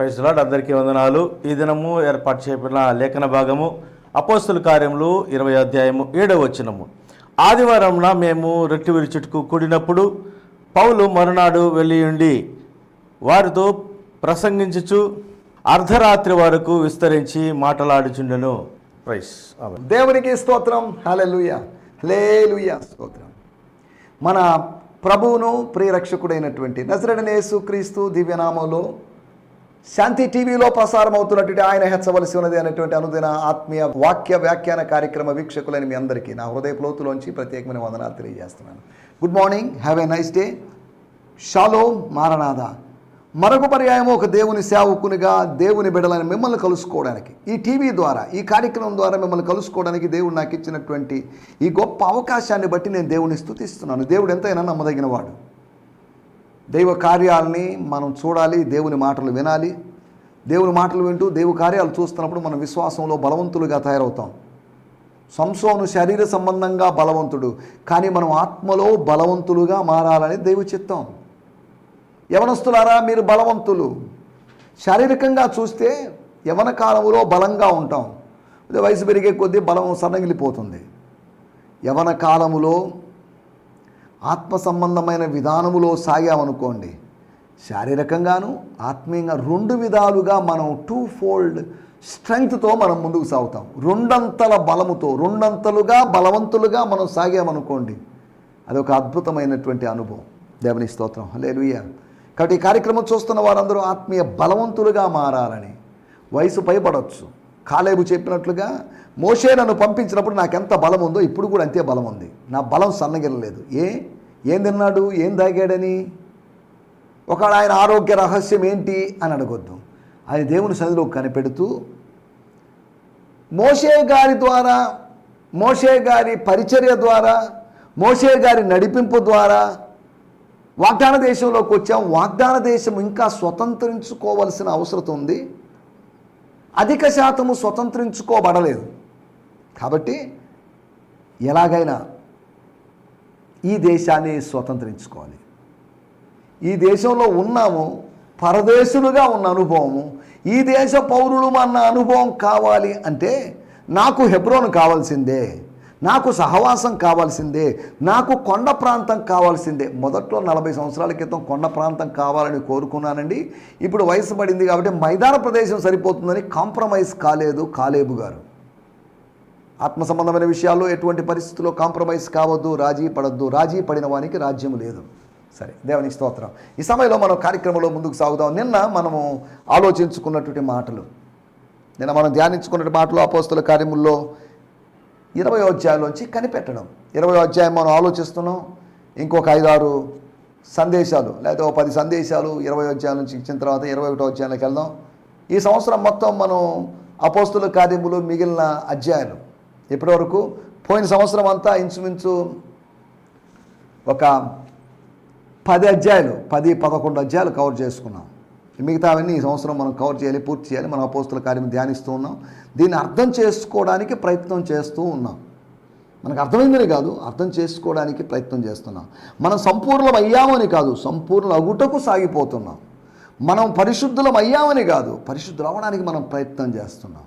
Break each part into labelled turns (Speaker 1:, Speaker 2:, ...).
Speaker 1: ప్రైజ్లాడ్ అందరికీ వందనాలు. ఈ దినము ఏర్పాటు చేయబడిన లేఖన భాగము అపోస్తుల కార్యములు ఇరవై అధ్యాయము ఏడవ వచ్చినము ఆదివారంన మేము రొట్టె విరుచుటకు కూడినప్పుడు పౌలు మరునాడు వెళ్ళి ఉండి వారితో ప్రసంగించుచు అర్ధరాత్రి వరకు విస్తరించి మాటలాడుచుండెను. ప్రైస్
Speaker 2: దేవునికి స్తోత్రం. హల్లెలూయా. హల్లెలూయా. స్తోత్రం. మన ప్రభువును ప్రియరక్షకుడైనటువంటి నజరడనేసు క్రీస్తు దివ్యనామంలో శాంతి టీవీలో ప్రసారం అవుతున్నటువంటి ఆయన హెచ్చవలసి ఉన్నది అనేటువంటి అనుదిన ఆత్మీయ వాక్య వ్యాఖ్యాన కార్యక్రమ వీక్షకులైన మీ అందరికీ నా హృదయ లోతులోంచి ప్రత్యేకమైన వందనాలు తెలియజేస్తున్నాను. Good morning have a nice day shallow Maranatha మరొక పర్యాయము ఒక దేవుని సేవకునిగా దేవుని బిడలని మిమ్మల్ని కలుసుకోవడానికి ఈ టీవీ ద్వారా ఈ కార్యక్రమం ద్వారా మిమ్మల్ని కలుసుకోవడానికి దేవుడు నాకు ఇచ్చినటువంటి ఈ గొప్ప అవకాశాన్ని బట్టి నేను దేవుని స్థుతిస్తున్నాను దేవుడు ఎంతైనా నమ్మదగిన వాడు దైవ కార్యాలని మనం చూడాలి దేవుని మాటలు వినాలి. దేవుని మాటలు వింటూ దేవు కార్యాలు చూస్తున్నప్పుడు మనం విశ్వాసంలో బలవంతులుగా తయారవుతాం. సంసోను శరీర సంబంధంగా బలవంతుడు కానీ మనం ఆత్మలో బలవంతులుగా మారాలని దేవు చిత్తం. యవనస్తులారా మీరు బలవంతులు. శారీరకంగా చూస్తే యవన కాలంలో బలంగా ఉంటాం. వయసు పెరిగే కొద్దీ బలం సన్నగిలిపోతుంది. యవన కాలములో ఆత్మ సంబంధమైన విధానములో సాగామనుకోండి శారీరకంగాను ఆత్మీయంగా రెండు విధాలుగా మనం టూ ఫోల్డ్ స్ట్రెంగ్త్తో మనం ముందుకు సాగుతాం. రెండంతల బలముతో రెండంతలుగా బలవంతులుగా మనం సాగామనుకోండి అదొక అద్భుతమైనటువంటి అనుభవం. దేవుని స్తోత్రం. లేరు కాబట్టి ఈ కార్యక్రమం చూస్తున్న వారందరూ ఆత్మీయ బలవంతులుగా మారాలని వయసు పైపడవచ్చు కాలేబు చెప్పినట్లుగా మోషే నన్ను పంపించినప్పుడు నాకు ఎంత బలం ఉందో ఇప్పుడు కూడా అంతే బలం ఉంది. నా బలం సన్నగిరలేదు ఏ? ఏం తిన్నాడు? ఏం తాగాడని? ఒకవేళ ఆయన ఆరోగ్య రహస్యం ఏంటి అని అడగొద్దు. ఆయన దేవుని సన్నిధిలో కనిపెడుతూ మోషే గారి ద్వారా మోషే గారి పరిచర్య ద్వారా మోషే గారి నడిపింపు ద్వారా వాగ్దాన దేశంలోకి వచ్చాం. వాగ్దాన దేశం ఇంకా స్వతంత్రించుకోవలసిన అవసరం ఉంది. అధిక శాతము స్వతంత్రించుకోబడలేదు. కాబట్టి ఎలాగైనా ఈ దేశాన్ని స్వతంత్రించుకోవాలి. ఈ దేశంలో ఉన్నాము పరదేశులుగా ఉన్న అనుభవము ఈ దేశ పౌరులు అన్న అనుభవం కావాలి అంటే నాకు హెబ్రోన్ కావాల్సిందే. నాకు సహవాసం కావాల్సిందే నాకు కొండ ప్రాంతం కావాల్సిందే. మొదట్లో నలభై సంవత్సరాల క్రితం కొండ ప్రాంతం కావాలని కోరుకున్నానండి. ఇప్పుడు వయసు పడింది కాబట్టి మైదాన ప్రదేశం సరిపోతుందని కాంప్రమైజ్ కాలేదు కాలేబు గారు. ఆత్మ సంబంధమైన విషయాల్లో ఎటువంటి పరిస్థితుల్లో కాంప్రమైజ్ కావద్దు రాజీ పడద్దు. రాజీ పడిన వానికి రాజ్యం లేదు. సరే దేవునికి స్తోత్రం. ఈ సమయంలో మనం కార్యక్రమంలో ముందుకు సాగుదాం. నిన్న మనము ఆలోచించుకున్నటువంటి మాటలు. నిన్న మనం ధ్యానించుకున్న మాటలు అపోస్తుల కార్యముల్లో ఇరవై అధ్యాయంలోంచి కనిపెట్టడం. ఇరవై అధ్యాయం మనం ఆలోచిస్తున్నాం. ఇంకొక ఐదారు సందేశాలు లేదా ఓ పది సందేశాలు ఇరవై అధ్యాయం నుంచి ఇచ్చిన తర్వాత ఇరవై ఒకటో అధ్యాయంలోకి వెళ్దాం. ఈ సంవత్సరం మొత్తం మనం అపోస్తుల కార్యములు మిగిలిన అధ్యాయాలు. ఇప్పటివరకు పోయిన సంవత్సరం అంతా ఇంచుమించు ఒక పది అధ్యాయులు పది పదకొండు అధ్యాయులు కవర్ చేసుకున్నాం. మిగతావన్నీ ఈ సంవత్సరం మనం కవర్ చేయాలి పూర్తి చేయాలి. మనం అపోస్తుల కార్యం ధ్యానిస్తూ ఉన్నాం. దీన్ని అర్థం చేసుకోవడానికి ప్రయత్నం చేస్తూ ఉన్నాం. మనకు అర్థమైందని కాదు అర్థం చేసుకోవడానికి ప్రయత్నం చేస్తున్నాం. మనం సంపూర్ణం అయ్యామని కాదు సంపూర్ణ అగుటకు సాగిపోతున్నాం. మనం పరిశుద్ధులం అయ్యామని కాదు పరిశుద్ధులు అవ్వడానికి మనం ప్రయత్నం చేస్తున్నాం.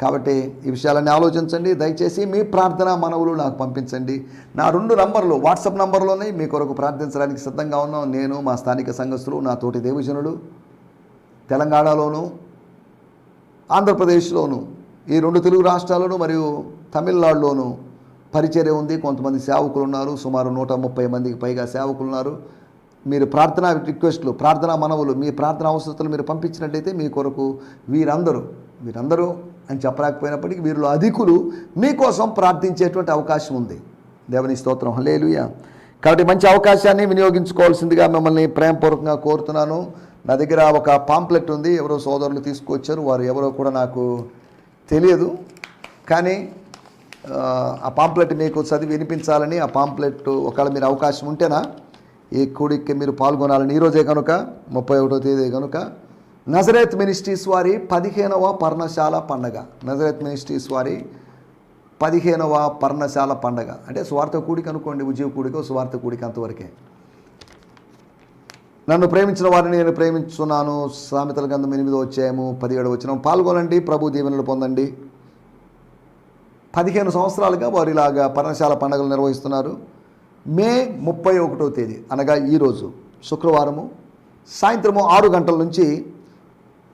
Speaker 2: కాబట్టి ఈ విషయాలన్నీ ఆలోచించండి. దయచేసి మీ ప్రార్థన మనవులు నాకు పంపించండి. నా రెండు నంబర్లు వాట్సాప్ నంబర్లోనే మీ కొరకు ప్రార్థించడానికి సిద్ధంగా ఉన్నాం నేను మా స్థానిక సంఘస్థులు నా తోటి దేవజనులు తెలంగాణలోను ఆంధ్రప్రదేశ్లోను ఈ రెండు తెలుగు రాష్ట్రాల్లోనూ మరియు తమిళనాడులోను పరిచర్య ఉంది. కొంతమంది సేవకులు ఉన్నారు. సుమారు నూట ముప్పై మందికి పైగా సేవకులు ఉన్నారు. మీరు ప్రార్థనా రిక్వెస్ట్లు ప్రార్థనా మనవులు మీ ప్రార్థన అవసరతలు మీరు పంపించినట్టయితే మీ కొరకు వీరందరూ వీరందరూ అని చెప్పలేకపోయినప్పటికీ వీరిలో అధికులు మీకోసం ప్రార్థించేటువంటి అవకాశం ఉంది. దేవుని స్తోత్రం. హలేలుయ కాబట్టి మంచి అవకాశాన్ని వినియోగించుకోవాల్సిందిగా మిమ్మల్ని ప్రేమపూర్వకంగా కోరుతున్నాను. నా దగ్గర ఒక పాంప్లెట్ ఉంది. ఎవరో సోదరులు తీసుకొచ్చారు వారు ఎవరో కూడా నాకు తెలియదు. కానీ ఆ, ఆ పాంప్లెట్ మీకు చదివి వినిపించాలని ఆ పాంప్లెట్ ఒకవేళ మీరు అవకాశం ఉంటేనా ఈ కూడికి మీరు పాల్గొనాలని. ఈరోజే కనుక ముప్పై ఒకటో తేదీ కనుక నజరేత్ మినిస్ట్రీస్ వారి పదిహేనవ పర్ణశాల పండగ. నజరేత్ మినిస్ట్రీస్ వారి పదిహేనవ పర్ణశాల పండగ. అంటే స్వార్థ కూడిక అనుకోండి ఉజీవ కూడిక స్వార్థ కూడిక అంతవరకే. నన్ను ప్రేమించిన వారిని నేను ప్రేమించున్నాను సామెతల గంధం ఎనిమిదో వచ్చాము పదిహేడు వచ్చినాం పాల్గొనండి ప్రభు దీవెనలు పొందండి. పదిహేను సంవత్సరాలుగా వారు ఇలాగా పర్ణశాల పండుగలు నిర్వహిస్తున్నారు. మే ముప్పై ఒకటో తేదీ అనగా ఈరోజు శుక్రవారము. సాయంత్రము ఆరు గంటల నుంచి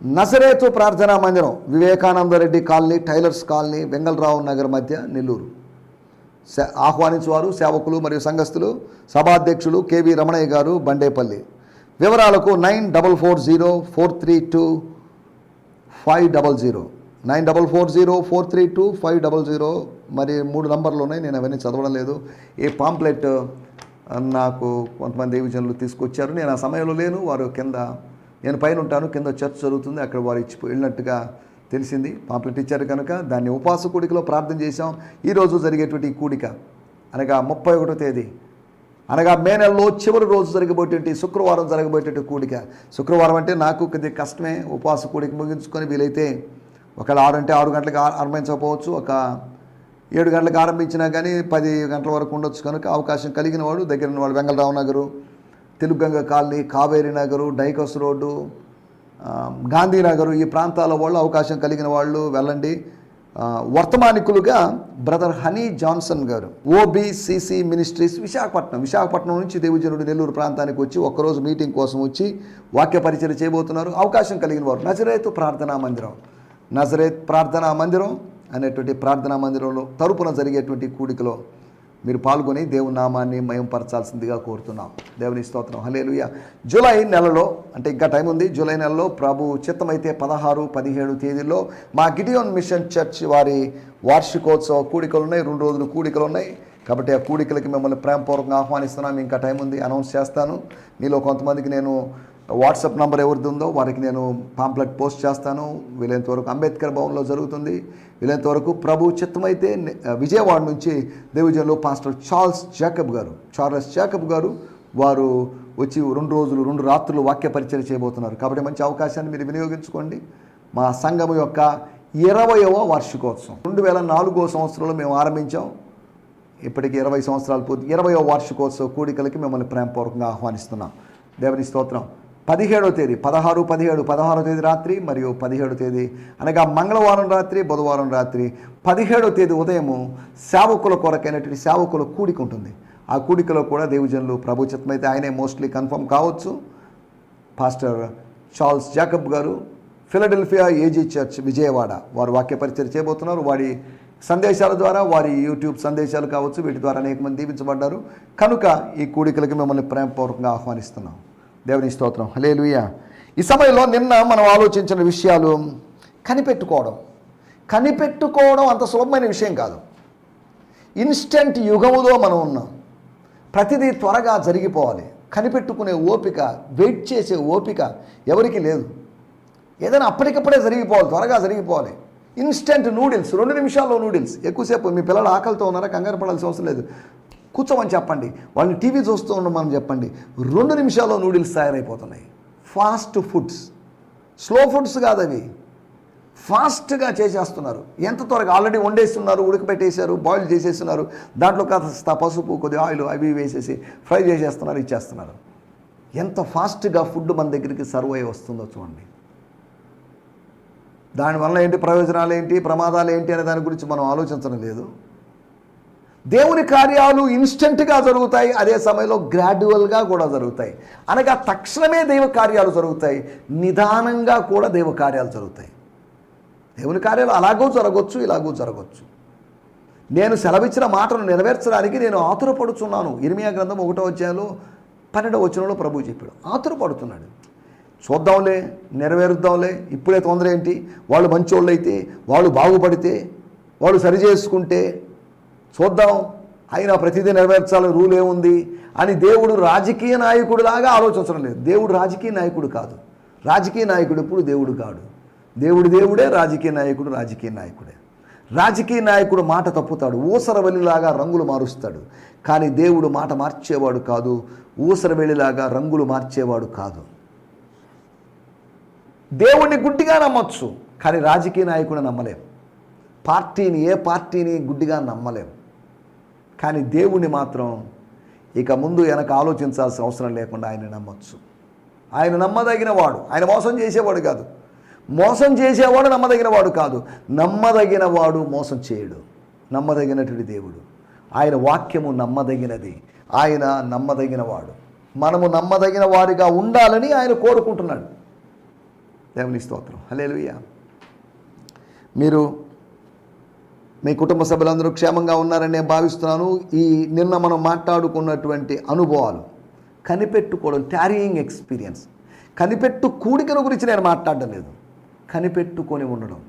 Speaker 2: నజరేతు ప్రార్థనా మందిరం Vivekananda Reddy colony tailors colony Vengala Rao Nagar మధ్య నెల్లూరు. సే- ఆహ్వానించువారు సేవకులు మరియు సంఘస్థులు సభాధ్యక్షులు కేవీ రమణయ్య గారు బండేపల్లి. వివరాలకు nine double four zero four three two five double zero. Nine double four zero four three two five double zero. మరి మూడు నంబర్లు ఉన్నాయి నేను అవన్నీ చదవడం లేదు. ఈ పాంప్లెట్ నాకు కొంతమంది దేవజనులు తీసుకొచ్చారు. నేను ఆ సమయంలో లేను. వారు కింద నేను పైన ఉంటాను కింద చర్చ్ జరుగుతుంది అక్కడ వారు ఇచ్చి వెళ్ళినట్టుగా తెలిసింది. పాంప్లెట్ ఇచ్చారు కనుక దాన్ని ఉపవాస కూడికలో ప్రార్థన చేశాం. ఈరోజు జరిగేటువంటి కూడిక అనగా ముప్పై ఒకటో తేదీ. అనగా మే నెలలో చివరి రోజు జరగబోయేటువంటి శుక్రవారం జరగబోయేటువంటి కూడిక. శుక్రవారం అంటే నాకు కొద్దిగా కష్టమే ఉపవాస కూడిక ముగించుకొని వీలైతే ఒకవేళ ఆరు అంటే ఆరు గంటలకు ఆరంభించకపోవచ్చు. ఒక ఏడు గంటలకు ఆరంభించినా కానీ పది గంటల వరకు ఉండొచ్చు కనుక అవకాశం కలిగిన వాడు దగ్గర ఉన్నవాడు వాళ్ళు Vengalrao Nagar Telugu Ganga colony Kaveri Nagar Dykes road Gandhinagar ఈ ప్రాంతాల వాళ్ళు అవకాశం కలిగిన వాళ్ళు వెళ్ళండి. వర్తమానికులుగా బ్రదర్ హనీ జాన్సన్ గారు ఓబీసీసీ మినిస్ట్రీస్ విశాఖపట్నం విశాఖపట్నం నుంచి దేవజనుడు నెల్లూరు ప్రాంతానికి వచ్చి ఒక్కరోజు మీటింగ్ కోసం వచ్చి వాక్య పరిచయం చేయబోతున్నారు. అవకాశం కలిగిన వారు నజరేత్ ప్రార్థనా మందిరం నజరేత్ ప్రార్థనా మందిరం అనేటువంటి ప్రార్థనా మందిరంలో తరపున జరిగేటువంటి కూడికలో మీరు పాల్గొని దేవుని నామాన్ని మయంపరచాల్సిందిగా కోరుతున్నాం. దేవుని స్తోత్రం. హలేలుయ జూలై నెలలో అంటే ఇంకా టైం ఉంది జూలై నెలలో ప్రభు చిత్తమైతే పదహారు పదిహేడు తేదీల్లో మా గిడియోన్ మిషన్ చర్చ్ వారి వార్షికోత్సవ కూడికలు ఉన్నాయి రెండు రోజులు కూడికలు ఉన్నాయి. కాబట్టి ఆ కూడికలకి మిమ్మల్ని ప్రేమపూర్వకంగా ఆహ్వానిస్తున్నాం. ఇంకా టైం ఉంది అనౌన్స్ చేస్తాను. మీలో కొంతమందికి నేను వాట్సాప్ నంబర్ ఎవరిది ఉందో వారికి నేను పాంప్లెట్ పోస్ట్ చేస్తాను. వీలైనంత వరకు అంబేద్కర్ భవన్లో జరుగుతుంది. వీలైనంత వరకు ప్రభు చిత్తమైతే విజయవాడ నుంచి దేవజన్లో పాస్టర్ చార్ల్స్ జాకబ్ గారు చార్లెస్ జాకబ్ గారు వారు వచ్చి రెండు రోజులు రెండు రాత్రులు వాక్య పరిచయం చేయబోతున్నారు. కాబట్టి మంచి అవకాశాన్ని మీరు వినియోగించుకోండి. మా సంఘం యొక్క ఇరవయవ వార్షికోత్సవం. రెండు వేల నాలుగో సంవత్సరంలో మేము ఆరంభించాం. ఇప్పటికి ఇరవై సంవత్సరాలు పూర్తి ఇరవయో వార్షికోత్సవ కూడికలకి మిమ్మల్ని ప్రేమపూర్వకంగా ఆహ్వానిస్తున్నాం. దేవుని స్తోత్రం. పదిహేడో తేదీ పదహారు పదిహేడు పదహారో తేదీ రాత్రి మరియు పదిహేడో తేదీ అనగా మంగళవారం రాత్రి బుధవారం రాత్రి. పదిహేడో తేదీ ఉదయము సేవకుల కొరకైనటువంటి సేవకుల కూడిక ఉంటుంది. ఆ కూడికలో కూడా దేవుజనులు అయితే ఆయనే మోస్ట్లీ కన్ఫర్మ్ కావచ్చు. పాస్టర్ చార్ల్స్ జాకబ్ గారు ఫిలడెల్ఫియా ఏజీ చర్చ్ విజయవాడ వారు వాక్య పరిచయం చేయబోతున్నారు. వారి సందేశాల ద్వారా వారి యూట్యూబ్ సందేశాలు కావచ్చు వీటి ద్వారా అనేక మంది దీవించబడ్డారు. కనుక ఈ కూడికలకి మిమ్మల్ని ప్రేమపూర్వకంగా ఆహ్వానిస్తున్నాం. దేవుని స్తోత్రం. లేలుయ ఈ సమయంలో నిన్న మనం ఆలోచించిన విషయాలు కనిపెట్టుకోవడం. కనిపెట్టుకోవడం అంత సులభమైన విషయం కాదు. ఇన్స్టెంట్ యుగములో మనం ఉన్నాం. ప్రతిదీ త్వరగా జరిగిపోవాలి. కనిపెట్టుకునే ఓపిక వెయిట్ చేసే ఓపిక ఎవరికి లేదు. ఏదైనా అప్పటికప్పుడే జరిగిపోవాలి త్వరగా జరిగిపోవాలి. ఇన్స్టెంట్ నూడిల్స్ రెండు నిమిషాల్లో నూడిల్స్. ఎక్కువసేపు మీ పిల్లలు ఆకలితో ఉన్నారా కంగారు పడాల్సిన అవసరం లేదు. కూర్చోమని చెప్పండి. వాళ్ళని టీవీ చూస్తూ ఉండమని చెప్పండి. రెండు నిమిషాల్లో నూడిల్స్ తయారైపోతున్నాయి. ఫాస్ట్ ఫుడ్స్ స్లో ఫుడ్స్ కాదు అవి. ఫాస్ట్గా చేసేస్తున్నారు. ఎంత త్వరగా ఆల్రెడీ వండేస్తున్నారు ఉడకబెట్టేశారు బాయిల్ చేసేస్తున్నారు. దాంట్లో కాస్త పసుపు కొద్దిగా ఆయిల్ అవి వేసేసి ఫ్రై చేసేస్తున్నారు ఇచ్చేస్తున్నారు. ఎంత ఫాస్ట్గా ఫుడ్ మన దగ్గరికి సర్వ్ అయ్యి వస్తుందో చూడండి. దానివల్ల ఏంటి ప్రయోజనాలు ఏంటి ప్రమాదాలు ఏంటి అనే దాని గురించి మనం ఆలోచించడం లేదు. దేవుని కార్యాలు ఇన్స్టెంట్గా జరుగుతాయి అదే సమయంలో గ్రాడ్యువల్గా కూడా జరుగుతాయి. అనగా తక్షణమే దైవ కార్యాలు జరుగుతాయి నిదానంగా కూడా దైవ కార్యాలు జరుగుతాయి. దేవుని కార్యాలు అలాగూ జరగవచ్చు ఇలాగూ జరగవచ్చు నేను సెలవిచ్చిన మాటను నెరవేర్చడానికి నేను ఆతురపడుచున్నాను. ఇర్మియా గ్రంథం ఒకటో అధ్యాయంలో పన్నెండవ వచనంలో ప్రభు చెప్పాడు. ఆతురపడుతున్నాడు. చూద్దాంలే నెరవేరుద్దాంలే ఇప్పుడే తొందర ఏంటి? వాళ్ళు మంచోళ్ళు అయితే వాళ్ళు బాగుపడితే వాళ్ళు సరి చేసుకుంటే చూద్దాం. అయినా ప్రతిదీ నెరవేర్చాలని రూల్ ఏముంది? అని దేవుడు రాజకీయ నాయకుడిలాగా ఆలోచించడం లేదు. దేవుడు రాజకీయ నాయకుడు కాదు. రాజకీయ నాయకుడు ఎప్పుడు దేవుడు కాడు. దేవుడు దేవుడే రాజకీయ నాయకుడు రాజకీయ నాయకుడే. రాజకీయ నాయకుడు మాట తప్పుతాడు. ఊసరవెల్లిలాగా రంగులు మారుస్తాడు. కానీ దేవుడు మాట మార్చేవాడు కాదు. ఊసరవెల్లిలాగా రంగులు మార్చేవాడు కాదు. దేవుణ్ణి గుడ్డిగా నమ్మొచ్చు కానీ రాజకీయ నాయకుడు నమ్మలేం. పార్టీని ఏ పార్టీని గుడ్డిగా నమ్మలేం. కానీ దేవుణ్ణి మాత్రం ఇక ముందు వెనక ఆలోచించాల్సిన అవసరం లేకుండా ఆయన నమ్మచ్చు. ఆయన నమ్మదగిన వాడు. ఆయన మోసం చేసేవాడు కాదు. మోసం చేసేవాడు నమ్మదగిన వాడు కాదు. నమ్మదగిన వాడు మోసం చేయడు. నమ్మదగినటువంటి దేవుడు. ఆయన వాక్యము నమ్మదగినది. ఆయన నమ్మదగిన వాడు. మనము నమ్మదగిన వారిగా ఉండాలని ఆయన కోరుకుంటున్నాడు. దేవుని స్తోత్రం. హల్లెలూయా. మీరు మీ కుటుంబ సభ్యులందరూ క్షేమంగా ఉన్నారని నేను భావిస్తున్నాను. ఈ నిన్న మనం మాట్లాడుకున్నటువంటి అనుభవాలు కనిపెట్టుకోవడం ట్యారీయింగ్ ఎక్స్పీరియన్స్ కనిపెట్టు కూడికను గురించి నేను మాట్లాడడం లేదు. కనిపెట్టుకొని ఉండడం.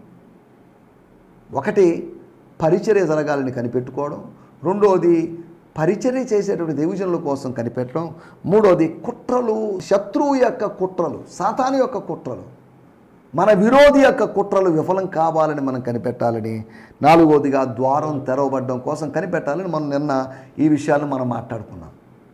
Speaker 2: ఒకటి పరిచర్య జరగాలని కనిపెట్టుకోవడం. రెండోది పరిచర్య చేసేటువంటి దేవజనుల కోసం కనిపెట్టడం. మూడోది కుట్రలు శత్రువు యొక్క కుట్రలు సాతాను యొక్క కుట్రలు. మన విరోధి యొక్క కుట్రలు విఫలం కావాలని మనం కనిపెట్టాలని నాలుగోదిగా ద్వారం తెరవబడడం కోసం కనిపెట్టాలని మనం నిన్న ఈ విషయాలను మనం మాట్లాడుకున్నాం.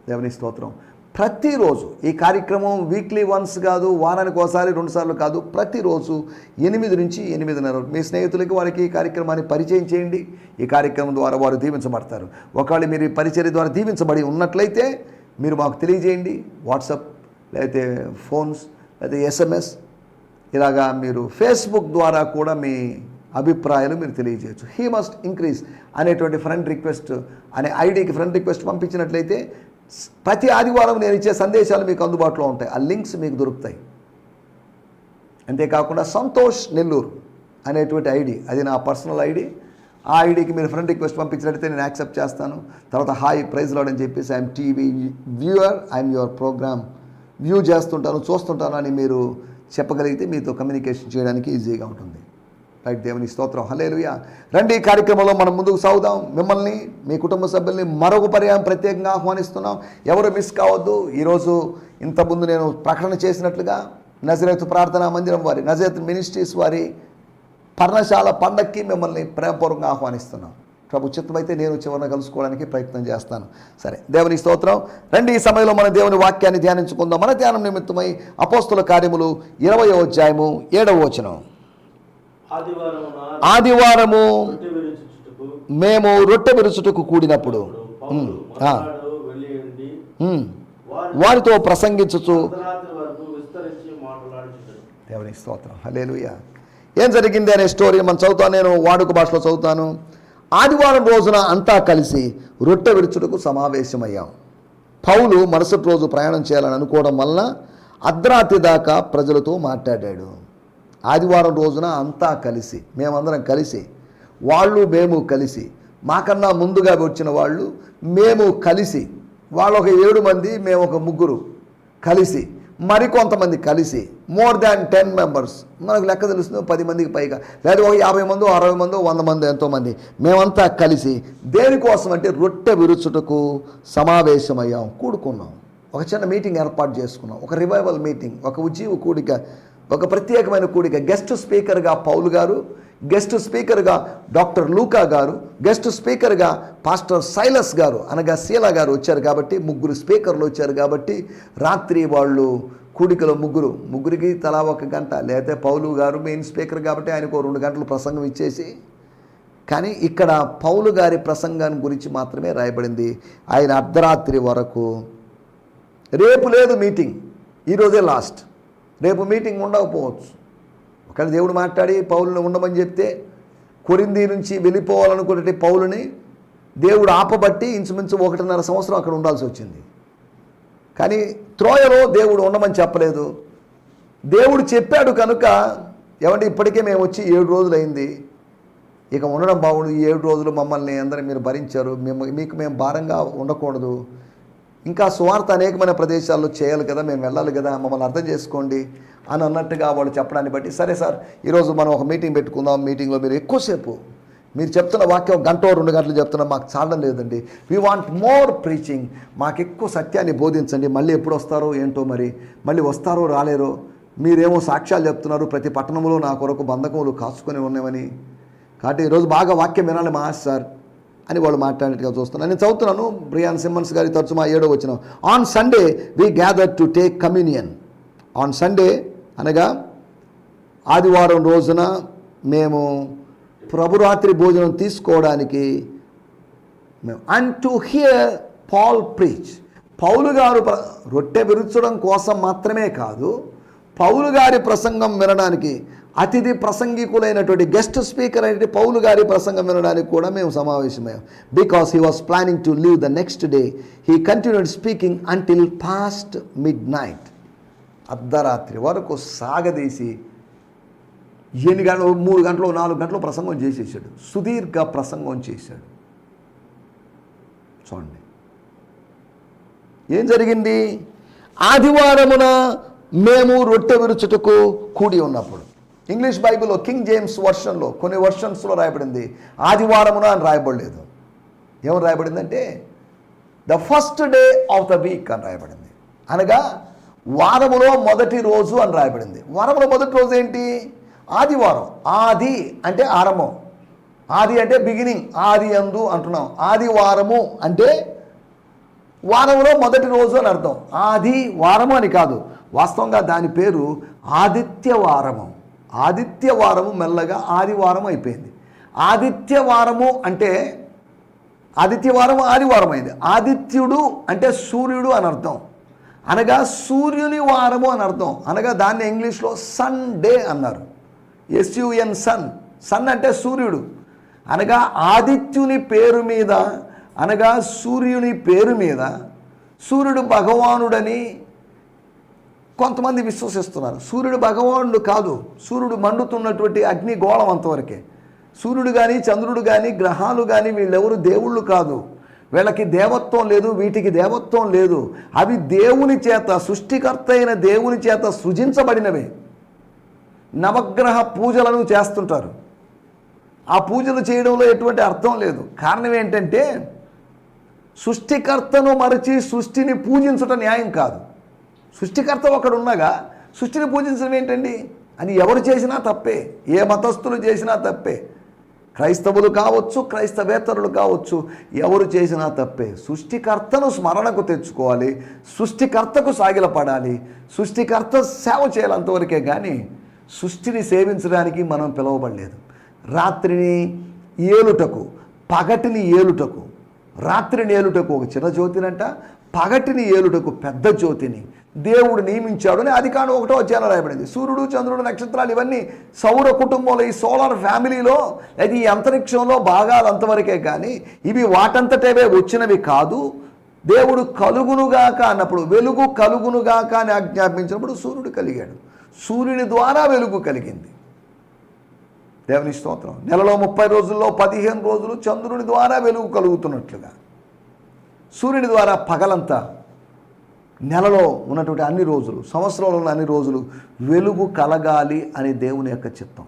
Speaker 2: దేవుని స్తోత్రం. ప్రతిరోజు ఈ కార్యక్రమం వీక్లీ వన్స్ కాదు వారానికి ఒకసారి రెండుసార్లు కాదు ప్రతిరోజు ఎనిమిది నుంచి ఎనిమిదిన్నర మీ స్నేహితులకి వారికి ఈ కార్యక్రమాన్ని పరిచయం చేయండి. ఈ కార్యక్రమం ద్వారా వారు దీవించబడతారు. ఒకవేళ మీరు ఈ పరిచర్య ద్వారా దీవించబడి ఉన్నట్లయితే మీరు మాకు తెలియజేయండి. వాట్సాప్ లేకపోతే ఫోన్స్ లేకపోతే ఎస్ఎంఎస్ ఇలాగా మీరు ఫేస్బుక్ ద్వారా కూడా మీ అభిప్రాయాలు మీరు తెలియజేయచ్చు. హీ మస్ట్ ఇంక్రీజ్ అనేటువంటి ఫ్రెండ్ రిక్వెస్ట్ అనే ఐడికి ఫ్రెండ్ రిక్వెస్ట్ పంపించినట్లయితే ప్రతి ఆదివారం నేను ఇచ్చే సందేశాలు మీకు అందుబాటులో ఉంటాయి. ఆ లింక్స్ మీకు దొరుకుతాయి. అంతేకాకుండా సంతోష్ నెల్లూరు అనేటువంటి ఐడి అది నా పర్సనల్ ఐడి ఆ ఐడికి మీరు ఫ్రెండ్ రిక్వెస్ట్ పంపించినట్లయితే నేను యాక్సెప్ట్ చేస్తాను. తర్వాత హాయ్ ప్రైజ్ లాడ్ అని చెప్పేసి I'm TV viewer I'm your programme view చేస్తుంటాను చూస్తుంటాను అని మీరు చెప్పగలిగితే మీతో కమ్యూనికేషన్ చేయడానికి ఈజీగా ఉంటుంది. రైట్ దేవుని స్తోత్రం. హలేలుయ రండి ఈ కార్యక్రమంలో మనం ముందుకు సాగుదాం. మిమ్మల్ని మీ కుటుంబ సభ్యుల్ని మరొక పర్యాయం ప్రత్యేకంగా ఆహ్వానిస్తున్నాం. ఎవరు మిస్ కావద్దు. ఈరోజు ఇంతకుముందు నేను ప్రకటన చేసినట్లుగా నజరేతు ప్రార్థనా మందిరం వారి నజరేత్ మినిస్ట్రీస్ వారి పర్ణశాల పండక్కి మిమ్మల్ని ప్రేమపూర్వకంగా ఆహ్వానిస్తున్నాం. ప్రభు చిత్తమైతే నేను చివరిన కలుసుకోవడానికి ప్రయత్నం చేస్తాను. సరే దేవుని స్తోత్రం. రండి ఈ సమయంలో మన దేవుని వాక్యాన్ని ధ్యానించుకుందాం. మన ధ్యానం నిమిత్తమై అపోస్తుల కార్యములు ఇరవయో అధ్యాయము ఏడవ వచనం. ఆదివారము మేము రొట్టె విరుచుటకు కూడినప్పుడు. వారితో ప్రసంగించుచు.
Speaker 1: అర్ధరాత్రి వరకు విస్తరించి మాట్లాడుచుండెను
Speaker 2: దేవుని స్తోత్రం. హలేలుయ ఏం జరిగింది అనే స్టోరీ మనం చదువుతాను నేను వాడుక భాషలో చదువుతాను. ఆదివారం రోజున అంతా కలిసి రొట్టె విరుచుటకు సమావేశమయ్యాం. పౌలు మరుసటి రోజు ప్రయాణం చేయాలని అనుకోవడం వలన అర్ధరాత్రి దాకా ప్రజలతో మాట్లాడాడు. ఆదివారం రోజున అంతా కలిసి మేమందరం కలిసి వాళ్ళు మేము కలిసి మాకన్నా ముందుగా వచ్చిన వాళ్ళు మేము కలిసి వాళ్ళు ఒక ఏడు మంది మేము ఒక ముగ్గురు కలిసి మరికొంతమంది కలిసి మోర్ దాన్ టెన్ మెంబర్స్ మనకు లెక్క తెలుస్తుంది పది మందికి పైగా. లేదా ఒక యాభై మందో అరవై మందో వంద మంది ఎంతోమంది మేమంతా కలిసి దేనికోసం అంటే రొట్టె విరుచుటకు సమావేశమయ్యాం కూడుకున్నాం. ఒక చిన్న మీటింగ్ ఏర్పాటు చేసుకున్నాం. ఒక రివైవల్ మీటింగ్ ఒక ఉజ్జీవ కూడిక ఒక ప్రత్యేకమైన కూడిక. గెస్ట్ స్పీకర్గా పౌలు గారు గెస్ట్ స్పీకర్గా డాక్టర్ లూకా గారు గెస్ట్ స్పీకర్గా పాస్టర్ సైలస్ గారు అనగా శీలా గారు వచ్చారు కాబట్టి ముగ్గురు స్పీకర్లు వచ్చారు కాబట్టి రాత్రి వాళ్ళు కూడికలో ముగ్గురు ముగ్గురికి తలా ఒక గంట లేకపోతే పౌలు గారు మెయిన్ స్పీకర్ కాబట్టి ఆయనకు రెండు గంటలు ప్రసంగం ఇచ్చేసి కానీ ఇక్కడ పౌలు గారి ప్రసంగాన్ని గురించి మాత్రమే రాయబడింది. ఆయన అర్ధరాత్రి వరకు రేపు లేదు మీటింగ్ ఈరోజే లాస్ట్. రేపు మీటింగ్ ఉండకపోవచ్చు. కానీ దేవుడు మాట్లాడి పౌలుని ఉండమని చెప్తే కొరింది నుంచి వెళ్ళిపోవాలనుకునే పౌలుని దేవుడు ఆపబట్టి ఇంచుమించు ఒకటిన్నర సంవత్సరం అక్కడ ఉండాల్సి వచ్చింది. కానీ త్రోయలో దేవుడు ఉండమని చెప్పలేదు. దేవుడు చెప్పాడు కనుక ఏమంటే ఇప్పటికే మేము వచ్చి ఏడు రోజులైంది. ఇక ఉండడం బాగుండు ఈ ఏడు రోజులు మమ్మల్ని అందరూ మీరు భరించారు. మేము మీకు మేము భారంగా ఉండకూడదు. ఇంకా సువార్త అనేకమైన ప్రదేశాల్లో చేయాలి కదా మేము వెళ్ళాలి కదా మమ్మల్ని అర్థం చేసుకోండి. అని అన్నట్టుగా వాళ్ళు చెప్పడాన్ని బట్టి సరే సార్ ఈరోజు మనం ఒక మీటింగ్ పెట్టుకుందాం మీటింగ్లో మీరు ఎక్కువసేపు మీరు చెప్తున్న వాక్యం గంట రెండు గంటలు చెప్తున్నా మాకు చాలడం లేదండి. వీ వాంట్ మోర్ ప్రీచింగ్ మాకు ఎక్కువ సత్యాన్ని బోధించండి. మళ్ళీ ఎప్పుడు వస్తారో ఏంటో మరి మళ్ళీ వస్తారో రాలేరో మీరేమో సాక్ష్యాలు చెప్తున్నారు. ప్రతి పట్టణంలో నా కొరకు బంధకములు కాచుకొని ఉన్నామని కాబట్టి ఈరోజు బాగా వాక్యం వినాలి మా ఆశ సార్ అని వాళ్ళు మాట్లాడినట్టుగా చూస్తున్నాను నేను చదువుతున్నాను బ్రియాన్ సిమ్మన్స్ గారి తరచుమా ఏడో వచ్చిన on Sunday we gather to take communion on Sunday అనగా ఆదివారం రోజున మేము ప్రభురాత్రి భోజనం తీసుకోవడానికి మేము and to hear Paul preach పౌలు గారు రొట్టె విరుచడం కోసం మాత్రమే కాదు పౌలు గారి ప్రసంగం వినడానికి అతిథి ప్రసంగికులైనటువంటి గెస్ట్ స్పీకర్ అయినటువంటి పౌలు గారి ప్రసంగం వినడానికి కూడా మేము సమావేశమయ్యాం. Because he was planning to leave the next day he continued speaking until past midnight అర్ధరాత్రి వరకు సాగదీసి ఎన్ని గంటలు మూడు గంటలు నాలుగు గంటలు ప్రసంగం చేసేసాడు. సుదీర్ఘ ప్రసంగం చేశాడు. చూడండి. ఏం జరిగింది? ఆదివారమున మేము రొట్టె విరుచుటకు కూడి ఉన్నప్పుడు ఇంగ్లీష్ బైబిల్లో కింగ్ జేమ్స్ వర్షన్లో కొన్ని వర్షన్స్లో రాయబడింది. ఆదివారమున అని రాయబడలేదు. ఏమని రాయబడిందంటే the first day of the week అని రాయబడింది. అనగా వారములో మొదటి రోజు అని రాయబడింది. వారములో మొదటి రోజు ఏంటి? ఆదివారం. ఆది అంటే ఆరంభం. ఆది అంటే బిగినింగ్ ఆది అందు అంటున్నాం. ఆదివారము అంటే వారంలో మొదటి రోజు అని అర్థం. ఆది వారము అని కాదు. వాస్తవంగా దాని పేరు ఆదిత్య వారము ఆదిత్య వారము మెల్లగా ఆదివారం అయిపోయింది. ఆదిత్య వారము అంటే ఆదిత్యవారం ఆదివారం అయింది ఆదిత్యుడు అంటే సూర్యుడు అని అర్థం. అనగా సూర్యుని వారము అని అర్థం. అనగా దాన్ని ఇంగ్లీష్లో సన్ డే అన్నారు. S U N sun sun అంటే సూర్యుడు. అనగా ఆదిత్యుని పేరు మీద అనగా సూర్యుని పేరు మీద సూర్యుడు భగవానుడని కొంతమంది విశ్వసిస్తున్నారు. సూర్యుడు భగవానుడు కాదు. సూర్యుడు మండుతున్నటువంటి అగ్ని గోళం అంతవరకే. సూర్యుడు కానీ చంద్రుడు కానీ గ్రహాలు కానీ వీళ్ళెవరు దేవుళ్ళు కాదు. వీళ్ళకి దేవత్వం లేదు వీటికి దేవత్వం లేదు. అవి దేవుని చేత సృష్టికర్త అయిన దేవుని చేత సృజించబడినవే. నవగ్రహ పూజలను చేస్తుంటారు. ఆ పూజలు చేయడంలో ఎటువంటి అర్థం లేదు. కారణం ఏంటంటే సృష్టికర్తను మరచి సృష్టిని పూజించటం న్యాయం కాదు. సృష్టికర్త ఒకడు ఉండగా సృష్టిని పూజించడం ఏంటండి? అది ఎవరు చేసినా తప్పే ఏ మతస్థులు చేసినా తప్పే. క్రైస్తవులు కావచ్చు క్రైస్తవేతరులు కావచ్చు ఎవరు చేసినా తప్పే. సృష్టికర్తను స్మరణకు తెచ్చుకోవాలి సృష్టికర్తకు సాగిలపడాలి సృష్టికర్త సేవ చేయాలంతవరకే కానీ సృష్టిని సేవించడానికి మనం పిలువబడలేదు. రాత్రిని ఏలుటకు పగటిని ఏలుటకు రాత్రిని ఏలుటకు ఒక చిన్న జ్యోతినంట పగటిని ఏలుటకు పెద్ద జ్యోతిని దేవుడు నియమించాడు అని అది కాను ఒకటో అధ్యాయంలో రాయబడింది. సూర్యుడు చంద్రుడు నక్షత్రాలు ఇవన్నీ సౌర కుటుంబంలో ఈ సోలార్ ఫ్యామిలీలో అది ఈ అంతరిక్షంలో భాగాలు అంతవరకే కానీ ఇవి వాటంతటేవే వచ్చినవి కాదు. దేవుడు కలుగునుగాక అన్నప్పుడు వెలుగు కలుగునుగాక అని ఆజ్ఞాపించినప్పుడు సూర్యుడు కలిగాడు. సూర్యుని ద్వారా వెలుగు కలిగింది. దేవుని స్తోత్రం. నెలలో ముప్పై రోజుల్లో పదిహేను రోజులు చంద్రుని ద్వారా వెలుగు కలుగుతున్నట్లుగా. సూర్యుని ద్వారా పగలంతా నెలలో ఉన్నటువంటి అన్ని రోజులు సంవత్సరంలో ఉన్న అన్ని రోజులు వెలుగు కలగాలి అని దేవుని యొక్క చిత్తం.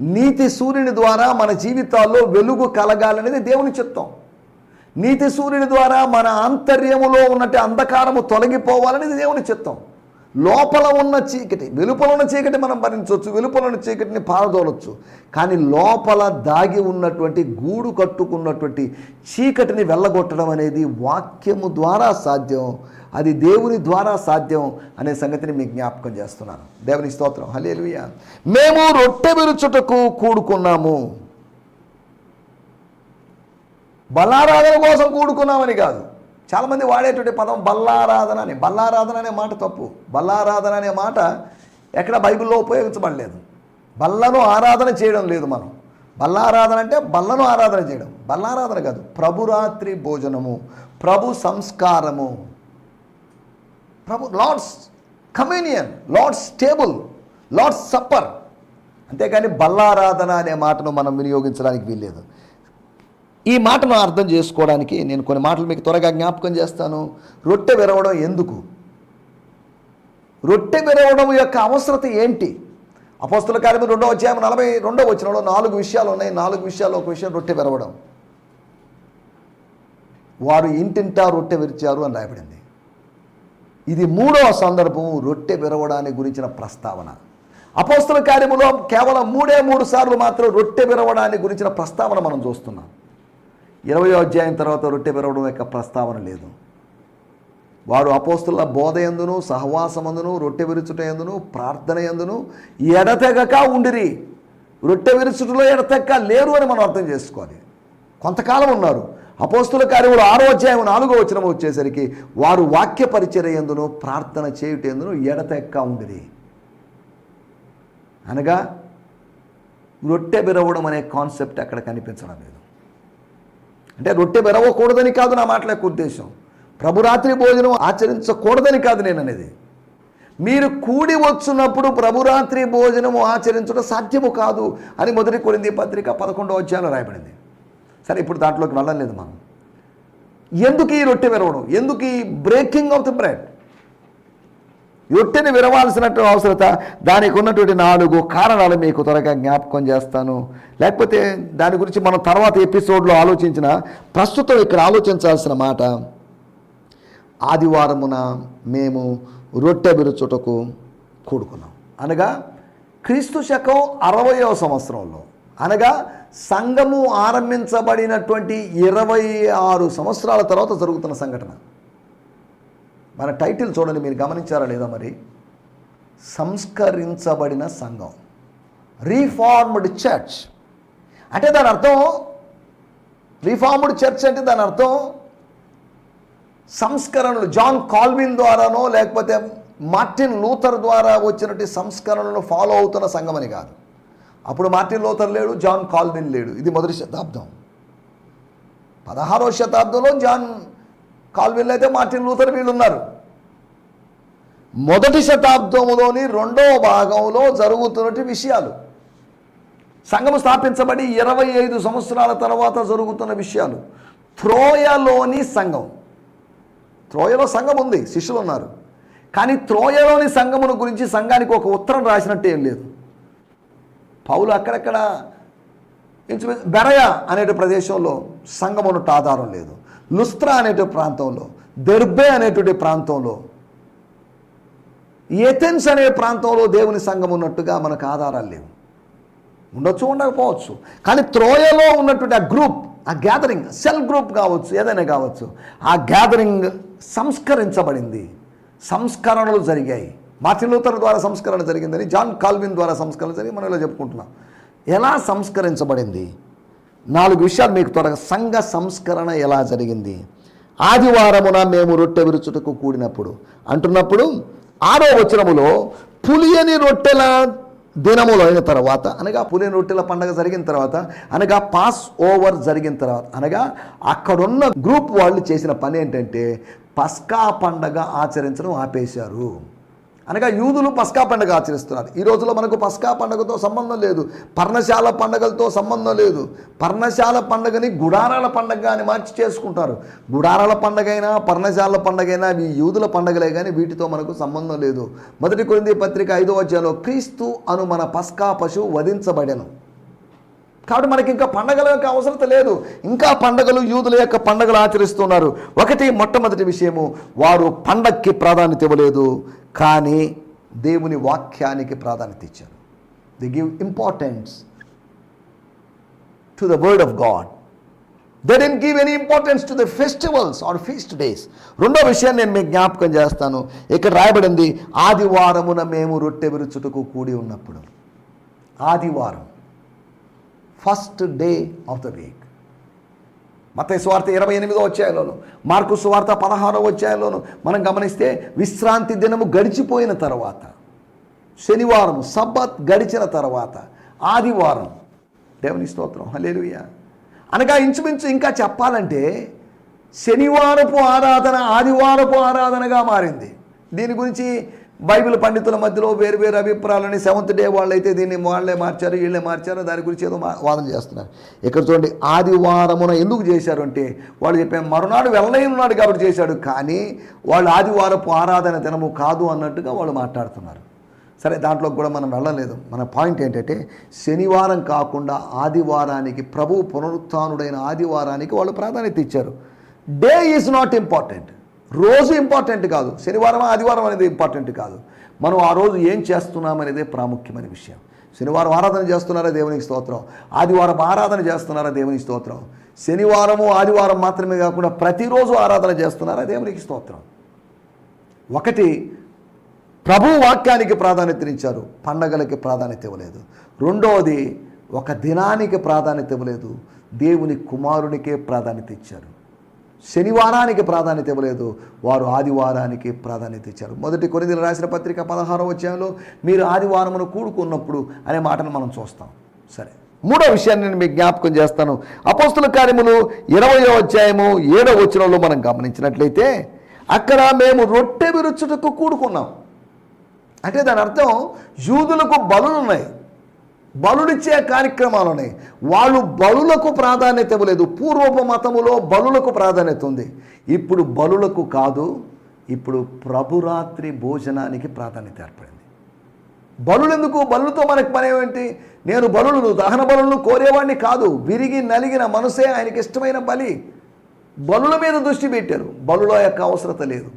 Speaker 2: నీతి సూర్యుని ద్వారా మన జీవితాల్లో వెలుగు కలగాలనేది దేవుని చిత్తం. నీతి సూర్యుని ద్వారా మన ఆంతర్యములో ఉన్నట్టు అంధకారము తొలగిపోవాలనేది దేవుని చిత్తం. లోపల ఉన్న చీకటి వెలుపల ఉన్న చీకటి మనం భరించవచ్చు వెలుపల ఉన్న చీకటిని పారదోలవచ్చు కానీ లోపల దాగి ఉన్నటువంటి గూడు కట్టుకున్నటువంటి చీకటిని వెళ్ళగొట్టడం అనేది వాక్యము ద్వారా సాధ్యం. అది దేవుని ద్వారా సాధ్యం అనే సంగతిని మీకు జ్ఞాపకం చేస్తున్నాను. దేవుని స్తోత్రం. హలేలుయ మేము రొట్టె విరుచుటకు కూడుకున్నాము. బలారాధన కోసం కూడుకున్నామని కాదు. చాలామంది వాడేటువంటి పదం బల్లారాధన అని. బల్లారాధన అనే మాట తప్పు. బల్లారాధన అనే మాట ఎక్కడ బైబిల్లో ఉపయోగించబడలేదు. బల్లను ఆరాధన చేయడం లేదు మనం. బల్లారాధన అంటే బల్లను ఆరాధన చేయడం. బల్లారాధన కాదు ప్రభురాత్రి భోజనము ప్రభు సంస్కారము. ప్రభు Lord's communion Lord's table Lord's supper. అంతేకాని బల్లారాధన అనే మాటను మనం వినియోగించడానికి వీల్లేదు. ఈ మాటను అర్థం చేసుకోవడానికి నేను కొన్ని మాటలు మీకు త్వరగా జ్ఞాపకం చేస్తాను. రొట్టె విరవడం ఎందుకు? రొట్టె విరవడం యొక్క అవసరత ఏంటి? అపోస్తుల కార్యము రెండో అధ్యాయం నలభై రెండో వచ్చినలో నాలుగు విషయాలు ఉన్నాయి. నాలుగు విషయాలు ఒక విషయం రొట్టె విరవడం. వారు ఇంటింటా రొట్టె విరిచారు అని రాయబడింది. ఇది మూడవ సందర్భం రొట్టె విరవడాన్ని గురించిన ప్రస్తావన. అపోస్తుల కార్యములో కేవలం మూడే మూడు సార్లు మాత్రం రొట్టె విరవడాన్ని గురించిన ప్రస్తావన మనం చూస్తున్నాం. ఇరవై అధ్యాయం తర్వాత రొట్టె పెరగడం యొక్క ప్రస్తావన లేదు. వారు అపోస్తుల బోధ ఎందును సహవాసమందును రొట్టె విరుచుట ఎందును ప్రార్థన ఎందును ఎడతెగక ఉండిరి. రొట్టె విరుచుటలో ఎడతెక్క లేరు అని మనం అర్థం చేసుకోవాలి. కొంతకాలం ఉన్నారు. అపోస్తుల కార్యములు ఆరో అధ్యాయం నాలుగో వచనం వచ్చేసరికి వారు వాక్య పరిచర్యందును ప్రార్థన చేయుటేందును ఎడతెక్క ఉండిరి. అనగా రొట్టె విరవడం అనే కాన్సెప్ట్ అక్కడ కనిపించడం లేదు. అంటే రొట్టె బెరవకూడదని కాదు నా మాటల యొక్క ఉద్దేశం. ప్రభురాత్రి భోజనం ఆచరించకూడదని కాదు నేను అనేది. మీరు కూడి వచ్చినప్పుడు ప్రభురాత్రి భోజనము ఆచరించడం సాధ్యము కాదు అని మొదటి కొరింది పత్రిక పదకొండవ అధ్యాయంలో రాయబడింది. సరే ఇప్పుడు దాంట్లోకి వెళ్ళలేదు మనం ఎందుకు ఈ రొట్టె విరవడం ఎందుకు ఈ బ్రేకింగ్ ఆఫ్ ద బ్రెడ్ ఎట్టిని విరవాల్సినట్టు అవసరత దానికి ఉన్నటువంటి నాలుగు కారణాలు మీకు త్వరగా జ్ఞాపకం చేస్తాను. లేకపోతే దాని గురించి మనం తర్వాత ఎపిసోడ్లో ఆలోచించిన ప్రస్తుతం ఇక్కడ ఆలోచించాల్సిన మాట ఆదివారమున మేము రొట్టె విరుచుటకు కూడుకున్నాం. అనగా క్రీస్తు శకం అరవయో సంవత్సరంలో అనగా సంఘము ఆరంభించబడినటువంటి ఇరవై ఆరు సంవత్సరాల తర్వాత జరుగుతున్న సంఘటన. మన టైటిల్ చూడండి మీరు గమనించారా లేదా మరి? సంస్కరించబడిన సంఘం. రీఫార్మ్డ్ చర్చ్ అంటే దాని అర్థం రీఫార్మ్డ్ చర్చ్ అంటే దాని అర్థం సంస్కరణలు జాన్ కాల్విన్ ద్వారానో లేకపోతే మార్టిన్ లూథర్ ద్వారా వచ్చినట్టు సంస్కరణలను ఫాలో అవుతున్న సంఘం అని కాదు. అప్పుడు మార్టిన్ లూథర్ లేడు జాన్ కాల్విన్ లేడు. ఇది మొదటి శతాబ్దం. పదహారో శతాబ్దంలో జాన్ కాల్విన్ అయితే మార్టిన్ లూథర్ వీళ్ళు ఉన్నారు మొదటి శతాబ్దంలోని రెండవ భాగంలో జరుగుతున్నటువంటి విషయాలు. సంఘము స్థాపించబడి ఇరవై ఐదు సంవత్సరాల తర్వాత జరుగుతున్న విషయాలు. త్రోయలోని సంఘం. త్రోయలో సంఘం ఉంది శిష్యులు ఉన్నారు కానీ త్రోయలోని సంఘమును గురించి సంఘానికి ఒక ఉత్తరం రాసినట్టు ఏం లేదు. పౌలు అక్కడక్కడ ఇంచుమించు బెరయ అనే ప్రదేశంలో సంఘం ఉన్నట్టు ఆధారం లేదు. లుస్త్రా అనే ప్రాంతంలో దెర్బే అనేటువంటి ప్రాంతంలో ఏథెన్స్ అనే ప్రాంతంలో దేవుని సంఘం ఉన్నట్టుగా మనకు ఆధారాలు లేవు. ఉండొచ్చు ఉండకపోవచ్చు. కానీ త్రోయలో ఉన్నటువంటి ఆ గ్రూప్ ఆ గ్యాదరింగ్ సెల్ గ్రూప్ కావచ్చు ఏదైనా కావచ్చు ఆ గ్యాదరింగ్ సంస్కరించబడింది. సంస్కరణలు జరిగాయి. మార్టిన్ లూథర్ ద్వారా సంస్కరణ జరిగిందని జాన్ కాల్విన్ ద్వారా సంస్కరణ జరిగి మనం ఇలా చెప్పుకుంటున్నాం. ఎలా సంస్కరించబడింది? నాలుగు విషయాలు మీకు త్వరగా. సంఘ సంస్కరణ ఎలా జరిగింది? ఆదివారమున మేము రొట్టె విరుచుటకు కూడినప్పుడు అంటున్నప్పుడు ఆరో వచనములో పులియని రొట్టెల దినములు అయిన తర్వాత అనగా పులియని రొట్టెల పండగ జరిగిన తర్వాత అనగా పాస్ ఓవర్ జరిగిన తర్వాత అనగా అక్కడున్న గ్రూప్ వాళ్ళు చేసిన పని ఏంటంటే పస్కా పండగ ఆచరించడం ఆపేశారు. అనగా యూదులు పస్కా పండుగ ఆచరిస్తున్నారు. ఈ రోజులో మనకు పస్కా పండుగతో సంబంధం లేదు. పర్ణశాల పండుగలతో సంబంధం లేదు. పర్ణశాల పండుగని గుడారాల పండుగ అని మార్చి చేసుకుంటారు. గుడారాల పండుగైనా పర్ణశాల పండుగైనా ఈ యూదుల పండుగలే కానీ వీటితో మనకు సంబంధం లేదు. మొదటి కొరింది పత్రిక ఐదో అధ్యాయంలో క్రీస్తు అను మన పస్కా పశువు వధించబడెను. కాబట్టి మనకి ఇంకా పండగల యొక్క అవసరత లేదు. ఇంకా పండగలు యూదుల యొక్క పండగలు ఆచరిస్తున్నారు. ఒకటి మొట్టమొదటి విషయము వారు పండక్కి ప్రాధాన్యత ఇవ్వలేదు. కానీ దేవుని వాక్యానికి ప్రాధాన్యత ఇచ్చారు. They give importance to the word of God they didn't give any importance to the festivals or feast days రెండో విషయాన్ని నేను మీకు జ్ఞాపకం చేస్తాను. ఇక్కడ రాయబడింది ఆదివారమున మేము రొట్టె విరుచుటకు కూడి ఉన్నప్పుడు. ఆదివారం. First day of the week. మత స్వార్థ ఇరవై ఎనిమిదో అధ్యాయంలోను మార్కు సువార్త పదహారో అధ్యాయంలోను మనం గమనిస్తే విశ్రాంతి దినము గడిచిపోయిన తర్వాత శనివారం సబ్బత్ గడిచిన తర్వాత ఆదివారం. దేవుని స్తోత్రం. హల్లెలూయా. అనగా ఇంచుమించు ఇంకా చెప్పాలంటే శనివారపు ఆరాధన ఆదివారపు ఆరాధనగా మారింది. దీని గురించి బైబిల్ పండితుల మధ్యలో వేరు వేరు అభిప్రాయాలని సెవెంత్ డే వాళ్ళైతే దీన్ని వాళ్ళే మార్చారు వీళ్ళే మార్చారు దాని గురించి ఏదో వాదన చేస్తున్నారు. ఇక్కడ చూడండి ఆదివారమున ఎందుకు చేశారు అంటే వాళ్ళు చెప్పే మరునాడు వెళ్ళనే ఉన్నాడు కాబట్టి చేశాడు కానీ వాళ్ళు ఆదివారపు ఆరాధన దినము కాదు అన్నట్టుగా వాళ్ళు మాట్లాడుతున్నారు. సరే దాంట్లో కూడా మనం వెళ్ళలేదు. మన పాయింట్ ఏంటంటే శనివారం కాకుండా ఆదివారానికి ప్రభు పునరుత్నుడైన ఆదివారానికి వాళ్ళు ప్రాధాన్యత ఇచ్చారు. డే ఈజ్ నాట్ ఇంపార్టెంట్ రోజు ఇంపార్టెంట్ కాదు. శనివారం ఆదివారం అనేది ఇంపార్టెంట్ కాదు. మనం ఆ రోజు ఏం చేస్తున్నామనేదే ప్రాముఖ్యమైన విషయం. శనివారం ఆరాధన చేస్తున్నారా దేవునికి స్తోత్రం? ఆదివారం ఆరాధన చేస్తున్నారా దేవునికి స్తోత్రం? శనివారము ఆదివారం మాత్రమే కాకుండా ప్రతిరోజు ఆరాధన చేస్తున్నారా దేవునికి స్తోత్రం? ఒకటి ప్రభు వాక్యానికి ప్రాధాన్యతనిచ్చారు పండగలకి ప్రాధాన్యత ఇవ్వలేదు. రెండవది ఒక దినానికి ప్రాధాన్యత ఇవ్వలేదు. దేవుని కుమారునికే ప్రాధాన్యత ఇచ్చారు. శనివారానికి ప్రాధాన్యత ఇవ్వలేదు. వారు ఆదివారానికి ప్రాధాన్యత ఇచ్చారు. మొదటి కొరింథీయులకు రాసిన పత్రిక పదహారవ అధ్యాయంలో మీరు ఆదివారమును కూడుకున్నప్పుడు అనే మాటను మనం చూస్తాం. సరే. మూడో విషయాన్ని నేను మీకు జ్ఞాపకం చేస్తాను. అపోస్తుల కార్యములు ఇరవయో అధ్యాయము ఏడో వచనంలో మనం గమనించినట్లయితే అక్కడ మేము రొట్టె విరుచుటకు కూడుకున్నాం. అంటే దాని అర్థం యూదులకు బలులు ఉన్నాయి బలుడిచ్చే కార్యక్రమాలు ఉన్నాయి వాళ్ళు బలులకు ప్రాధాన్యత ఇవ్వలేదు. పూర్వపు మతములో బలులకు ప్రాధాన్యత ఉంది. ఇప్పుడు బలులకు కాదు ఇప్పుడు ప్రభురాత్రి భోజనానికి ప్రాధాన్యత ఏర్పడింది. బలులు ఎందుకు బలులతో మనకు పని ఏమిటి? నేను బలులను దహన బలులను కోరేవాడిని కాదు. విరిగి నలిగిన మనసే ఆయనకి ఇష్టమైన బలి. బలుల మీద దృష్టి పెట్టారు. బలుల యొక్క అవసరత లేదు.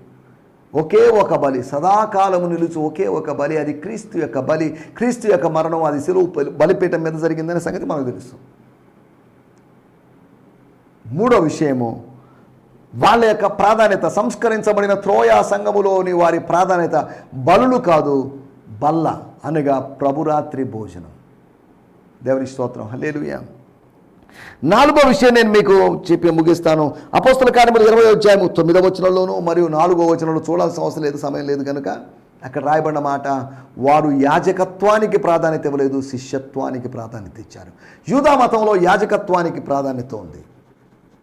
Speaker 2: ఒకే ఒక బలి సదాకాలము నిలుచు ఒకే ఒక బలి అది క్రీస్తు యొక్క బలి క్రీస్తు యొక్క మరణం అది సెలువు బలిపీఠం మీద జరిగిందనే సంగతి మనకు తెలుసు. మూడో విషయము వాళ్ళ యొక్క ప్రాధాన్యత సంస్కరించబడిన త్రోయా సంఘములోని వారి ప్రాధాన్యత బలులు కాదు బల్ల అనగా ప్రభురాత్రి భోజనం. దేవుని స్తోత్రం. హలేలుయా నాలుగో విషయం నేను మీకు చెప్పి ముగిస్తాను. అపోస్తుల కార్యములు ఇరవై వచ్చాము తొమ్మిదవ వచనంలోను మరియు నాలుగో వచనంలో చూడాల్సిన అవసరం లేదు సమయం లేదు కనుక అక్కడ రాయబడిన మాట వారు యాజకత్వానికి ప్రాధాన్యత ఇవ్వలేదు శిష్యత్వానికి ప్రాధాన్యత ఇచ్చారు. యూదా మతంలో యాజకత్వానికి ప్రాధాన్యత ఉంది.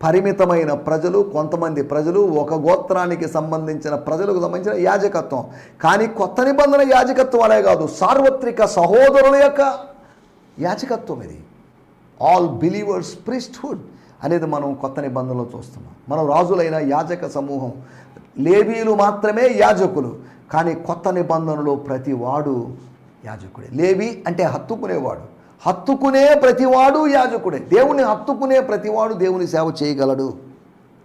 Speaker 2: పరిమితమైన ప్రజలు కొంతమంది ప్రజలు ఒక గోత్రానికి సంబంధించిన ప్రజలకు సంబంధించిన యాజకత్వం. కానీ కొత్త నిబంధన యాజకత్వం అనే కాదు సార్వత్రిక సహోదరుల యొక్క యాజకత్వం ఇది. ఆల్ బిలీవర్స్ ప్రిస్ట్హుడ్ అనేది మనం కొత్త నిబంధనలో చూస్తున్నాం. మనం రాజులైన యాజక సమూహం. లేవీలు మాత్రమే యాజకులు. కానీ కొత్త నిబంధనలో ప్రతివాడు యాజకుడే. లేవి అంటే హత్తుకునేవాడు. హత్తుకునే ప్రతివాడు యాజకుడే. దేవుని హత్తుకునే ప్రతివాడు దేవుని సేవ చేయగలడు.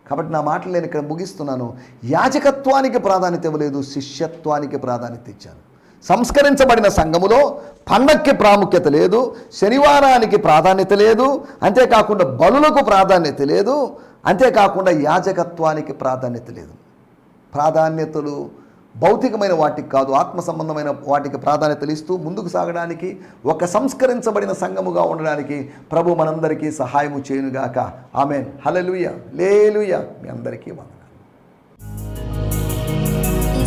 Speaker 2: కాబట్టి నా మాటలు నేను ఇక్కడ ముగిస్తున్నాను. యాజకత్వానికి ప్రాధాన్యత ఇవ్వలేదు శిష్యత్వానికి ప్రాధాన్యత ఇచ్చాను. సంస్కరించబడిన సంఘములో పండక్కి ప్రాముఖ్యత లేదు శనివారానికి ప్రాధాన్యత లేదు అంతేకాకుండా బలులకు ప్రాధాన్యత లేదు అంతేకాకుండా యాజకత్వానికి ప్రాధాన్యత లేదు. ప్రాధాన్యతలు భౌతికమైన వాటికి కాదు ఆత్మ సంబంధమైన వాటికి ప్రాధాన్యతలు ఇస్తూ ముందుకు సాగడానికి ఒక సంస్కరించబడిన సంఘముగా ఉండడానికి ప్రభు మనందరికీ సహాయము చేయునుగాక. ఆమెన్. హలలుయ లేలుయ. మీ అందరికీ
Speaker 3: వంద